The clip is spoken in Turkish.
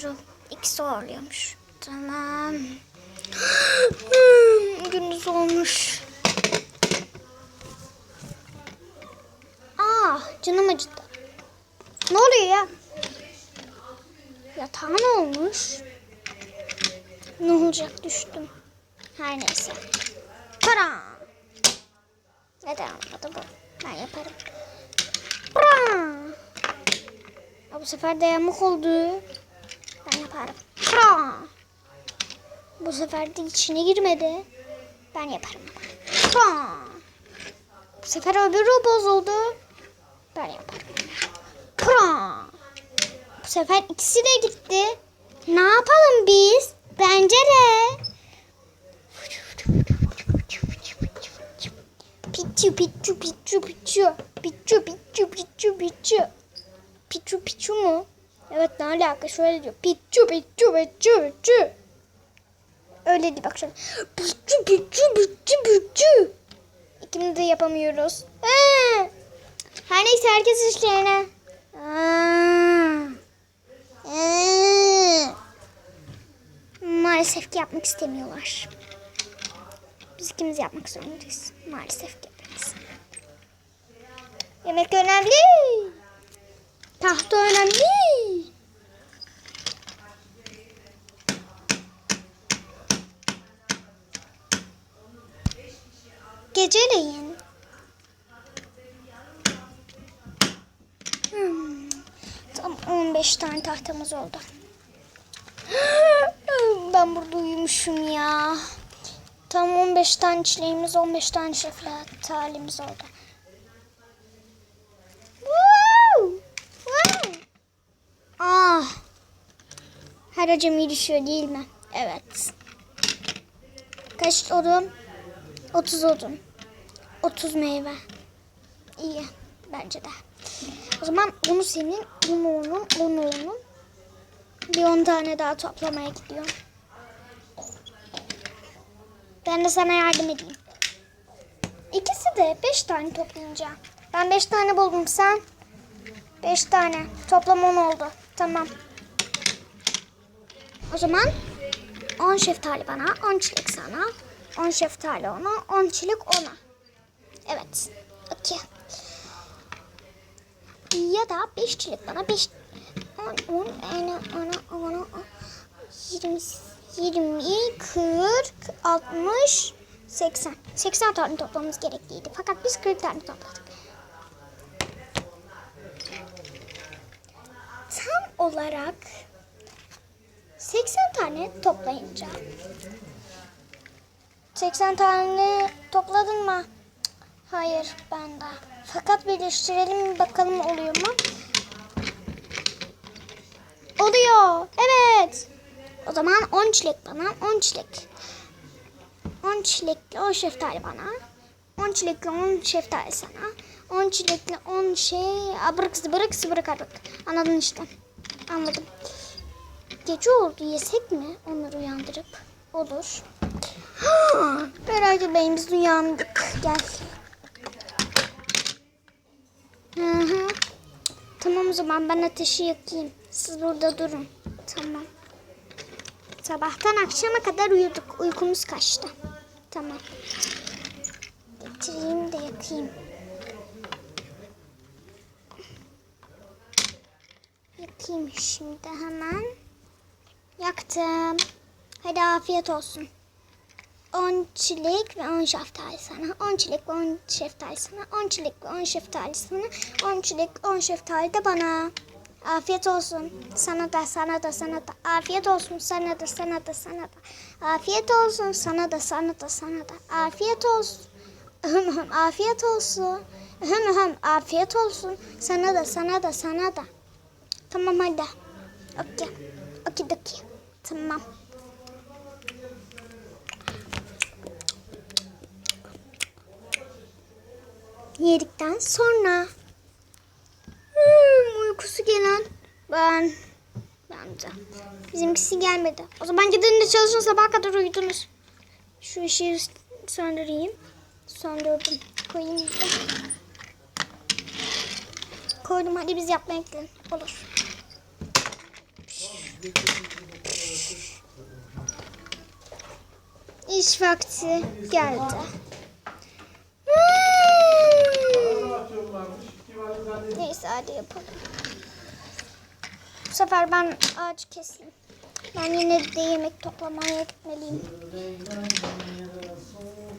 Bilmiyorum. İkisi horluyormuş. Tamam. Gündüz olmuş. Ah canım acıdı. Ne oluyor ya? Yatağın olmuş. Ne olacak düştüm. Her neyse. Para. Neden olmadı bu? Ben yaparım. Para. Aa, Bu sefer de yamuk oldu. Yaparım. Para. Bu sefer de içine girmedi. Ben yaparım. Para. Bu sefer öbürü bozuldu. Ben yaparım. Para. Bu sefer ikisi de gitti. Ne yapalım biz? Pencere. Pichu pichu pichu pichu. Pichu pichu pichu pichu. Pichu pichu mu? Evet ne alaka şöyle diyor. Pichu pichu pichu pichu. Öyle değil bak şöyle. Pichu pichu pichu pichu. İkimiz de yapamıyoruz. Ee, her neyse herkes işlerine. Aa. Ee. Maalesef ki yapmak istemiyorlar. Biz ikimiz yapmak zorundayız. Maalesef ki hepimiz. Yemek önemli. Tahta önemli. Geceleyin. Hmm, tam 15 tane tahtamız oldu. Ben burada uyumuşum ya. Tam 15 tane çileğimiz, 15 tane şefaat halimiz oldu. Ah! Her acemi düşüyor değil mi? Evet. Kaç odun? 30 odun. 30 meyve. İyi. Bence de. O zaman onu senin, onu onun, onu onun. Bir 10 tane daha toplamaya gidiyorum. Ben de sana yardım edeyim. İkisi de 5 tane toplayınca. Ben 5 tane buldum sen. 5 tane. Toplam 10 oldu. Tamam. O zaman 10 şeftali bana, 10 çilek sana, 10 şeftali ona, 10 çilek ona. Evet. Okey. Ya da 5 çilek bana, 5 10 10 ana ana ana 20 20 40 60 80 80 tane toplamamız gerekliydi. Fakat biz 40 tane topladık. Tam olarak 80 tane toplayınca 80 tane topladın mı? Hayır ben de. Fakat birleştirelim bakalım oluyor mu? Oluyor. Evet. O zaman 10 çilek bana, 10 çilek. 10 çilekli 10 şeftali bana. 10 çilekli 10 şeftali sana. 10 çilekli 10 şey abırık zıbırık zıbırık abırık. Anladın işte. Anladım. Gece oldu yesek mi onları uyandırıp? Olur. Herhalde beyimiz uyandık. Gel. Hı hı. Tamam o zaman ben ateşi yakayım. Siz burada durun. Tamam. Sabahtan akşama kadar uyuduk. Uykumuz kaçtı. Tamam. Getireyim de yakayım. Yakayım şimdi hemen. Yaktım. Hadi afiyet olsun. 10 çilek ve 10 şeftali sana. 10 çilek ve 10 şeftali sana. 10 çilek ve 10 şeftali sana. 10 çilek 10 şeftali de bana. Afiyet olsun. Sana da sana da sana da. Afiyet olsun sana da sana da sana da. Afiyet olsun sana da sana da sana da. Afiyet olsun. Hım hım afiyet olsun. Hım hım afiyet olsun. Sana da sana da sana da. Tamam hadi. Okey. Okey okey. Tamam. Yedikten sonra hmm, uykusu gelen ben bence bizimkisi gelmedi. O zaman gidin de çalışın sabaha kadar uyudunuz. Şu ışığı söndüreyim. Söndürdüm. Koyayım da. Koydum hadi biz yapmaya gidelim. Olur. İş vakti geldi. Neyse hadi yapalım. Bu sefer ben ağaç keseyim. Ben yine de yemek toplamaya gitmeliyim.